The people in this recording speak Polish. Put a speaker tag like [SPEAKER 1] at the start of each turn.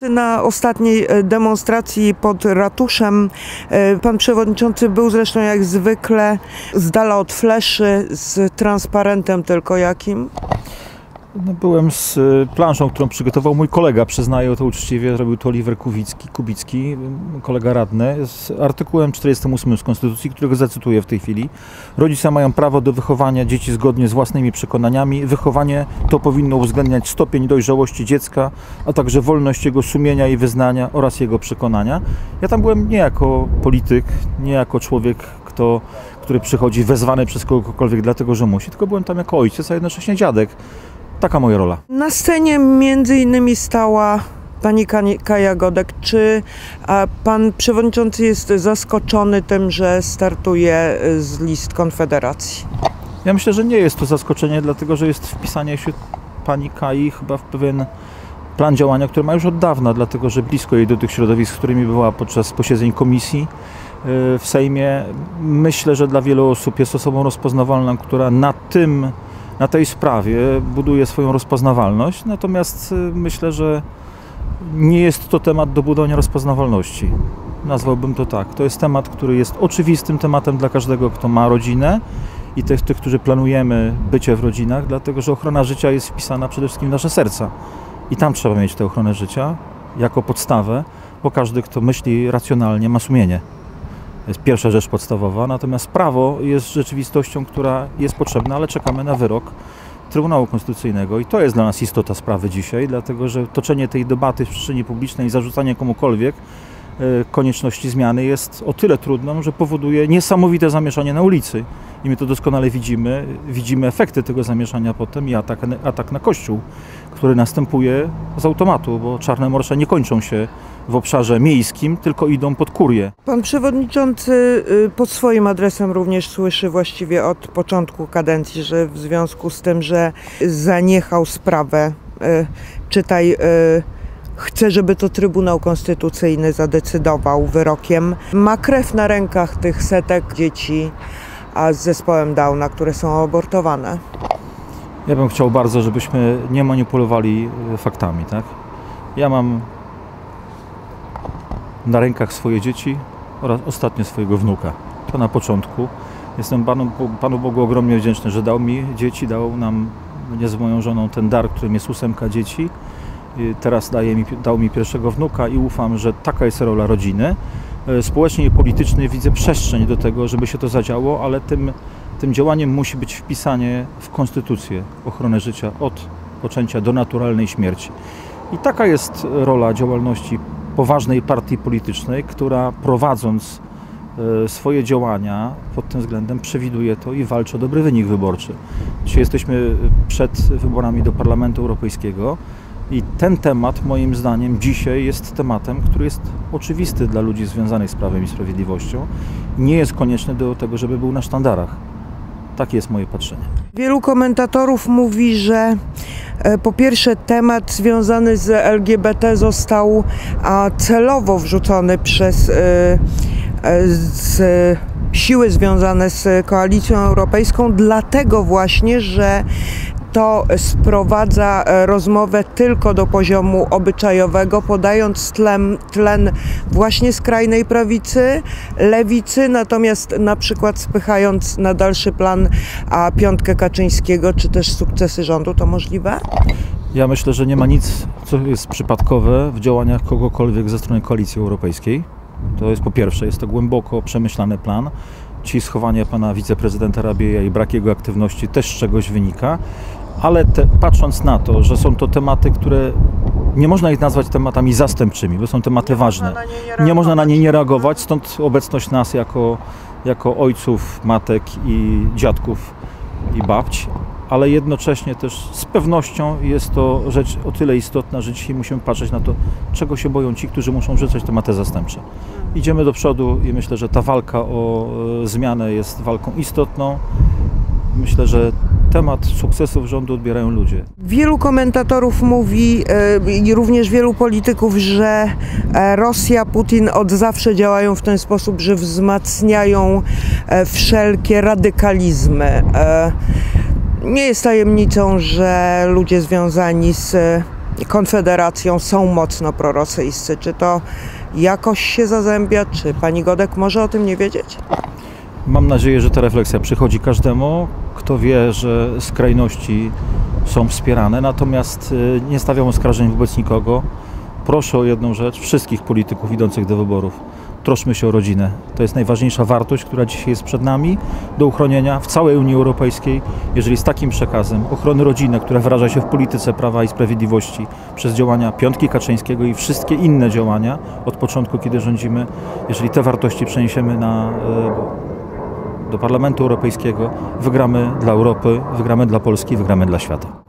[SPEAKER 1] Na ostatniej e, demonstracji pod ratuszem e, pan przewodniczący był zresztą jak zwykle z dala od fleszy z transparentem tylko jakim.
[SPEAKER 2] No, byłem z y, planszą, którą przygotował mój kolega, przyznaję to uczciwie, robił to Oliver Kuwicki, Kubicki, y, kolega radny, z artykułem 48 z Konstytucji, którego zacytuję w tej chwili. Rodzice mają prawo do wychowania dzieci zgodnie z własnymi przekonaniami. Wychowanie to powinno uwzględniać stopień dojrzałości dziecka, a także wolność jego sumienia i wyznania oraz jego przekonania. Ja tam byłem nie jako polityk, nie jako człowiek, kto, który przychodzi wezwany przez kogokolwiek dlatego, że musi, tylko byłem tam jako ojciec, a jednocześnie dziadek Taka moja rola.
[SPEAKER 1] Na scenie między innymi stała pani Kaja Godek. Czy pan przewodniczący jest zaskoczony tym, że startuje z list Konfederacji?
[SPEAKER 2] Ja myślę, że nie jest to zaskoczenie, dlatego że jest wpisanie się pani Kai chyba w pewien plan działania, który ma już od dawna, dlatego że blisko jej do tych środowisk, z którymi była podczas posiedzeń komisji y, w Sejmie. Myślę, że dla wielu osób jest osobą rozpoznawalną, która na tym na tej sprawie buduje swoją rozpoznawalność, natomiast y, myślę, że nie jest to temat do budowania rozpoznawalności. Nazwałbym to tak. To jest temat, który jest oczywistym tematem dla każdego, kto ma rodzinę i tych, tych, którzy planujemy bycie w rodzinach, dlatego że ochrona życia jest wpisana przede wszystkim w nasze serca. I tam trzeba mieć tę ochronę życia jako podstawę, bo każdy, kto myśli racjonalnie, ma sumienie. To jest pierwsza rzecz podstawowa. Natomiast prawo jest rzeczywistością, która jest potrzebna, ale czekamy na wyrok Trybunału Konstytucyjnego i to jest dla nas istota sprawy dzisiaj, dlatego że toczenie tej debaty w przestrzeni publicznej i zarzucanie komukolwiek e, konieczności zmiany jest o tyle trudną, że powoduje niesamowite zamieszanie na ulicy. I my to doskonale widzimy. Widzimy efekty tego zamieszania potem i atak, atak na Kościół, który następuje z automatu, bo czarne morsze nie kończą się w obszarze miejskim, tylko idą pod kurię.
[SPEAKER 1] Pan przewodniczący y, pod swoim adresem również słyszy właściwie od początku kadencji, że w związku z tym, że zaniechał sprawę, y, czytaj, y, chce, żeby to Trybunał Konstytucyjny zadecydował wyrokiem. Ma krew na rękach tych setek dzieci a z zespołem Downa, które są abortowane.
[SPEAKER 2] Ja bym chciał bardzo, żebyśmy nie manipulowali faktami. Tak? Ja mam rękach swoje dzieci oraz ostatnio swojego wnuka. To na początku. Jestem Panu, Panu Bogu ogromnie wdzięczny, że dał mi dzieci, dał nam, nie z moją żoną, ten dar, którym jest ósemka dzieci. Teraz daje mi, dał mi pierwszego wnuka i ufam, że taka jest rola rodziny. E, społecznie i politycznie widzę przestrzeń do tego, żeby się to zadziało, ale tym, tym działaniem musi być wpisanie w konstytucję ochronę życia od poczęcia do naturalnej śmierci. I taka jest rola działalności poważnej partii politycznej, która prowadząc e, swoje działania pod tym względem przewiduje to i walczy o dobry wynik wyborczy. Dzisiaj jesteśmy przed wyborami do Parlamentu Europejskiego i ten temat moim zdaniem dzisiaj jest tematem, który jest oczywisty dla ludzi związanych z Prawem i Sprawiedliwością. Nie jest konieczny do tego, żeby był na sztandarach. Takie jest moje patrzenie.
[SPEAKER 1] Wielu komentatorów mówi, że e, po pierwsze temat związany z LGBT został celowo wrzucony przez e, e, z siły związane z koalicją europejską, dlatego właśnie, że to sprowadza e, rozmowę tylko do poziomu obyczajowego, podając tlen, tlen właśnie skrajnej prawicy, lewicy, natomiast na przykład spychając na dalszy plan a piątkę Kaczyńskiego, czy też sukcesy rządu, to możliwe?
[SPEAKER 2] Ja myślę, że nie ma nic, co jest przypadkowe w działaniach kogokolwiek ze strony Koalicji Europejskiej. To jest po pierwsze, jest to głęboko przemyślany plan. Ci schowanie pana wiceprezydenta Rabieja i brak jego aktywności też z czegoś wynika ale te, patrząc na to, że są to tematy, które nie można ich nazwać tematami zastępczymi, bo są tematy
[SPEAKER 1] nie
[SPEAKER 2] ważne.
[SPEAKER 1] Nie,
[SPEAKER 2] nie można na nie nie reagować, stąd obecność nas jako, jako ojców, matek i dziadków i babć, ale jednocześnie też z pewnością jest to rzecz o tyle istotna, że dzisiaj musimy patrzeć na to, czego się boją ci, którzy muszą rzucać tematy zastępcze. Idziemy do przodu i myślę, że ta walka o e, zmianę jest walką istotną. Myślę, że temat sukcesów rządu odbierają ludzie.
[SPEAKER 1] Wielu komentatorów mówi e, i również wielu polityków, że e, Rosja, Putin od zawsze działają w ten sposób, że wzmacniają e, wszelkie radykalizmy. Nie jest tajemnicą, że ludzie związani z Konfederacją są mocno prorosyjscy. Czy to jakoś się zazębia? Czy pani Godek może o tym nie wiedzieć?
[SPEAKER 2] Mam nadzieję, że ta refleksja przychodzi każdemu, kto wie, że skrajności są wspierane, natomiast y, nie stawiam oskarżeń wobec nikogo. Proszę o jedną rzecz, wszystkich polityków idących do wyborów. Troszmy się o rodzinę. To jest najważniejsza wartość, która dzisiaj jest przed nami do uchronienia w całej Unii Europejskiej. Jeżeli z takim przekazem ochrony rodziny, która wyraża się w polityce Prawa i Sprawiedliwości przez działania Piątki Kaczyńskiego i wszystkie inne działania od początku, kiedy rządzimy, jeżeli te wartości przeniesiemy na y, do Parlamentu Europejskiego, wygramy dla Europy, wygramy dla Polski, wygramy dla świata.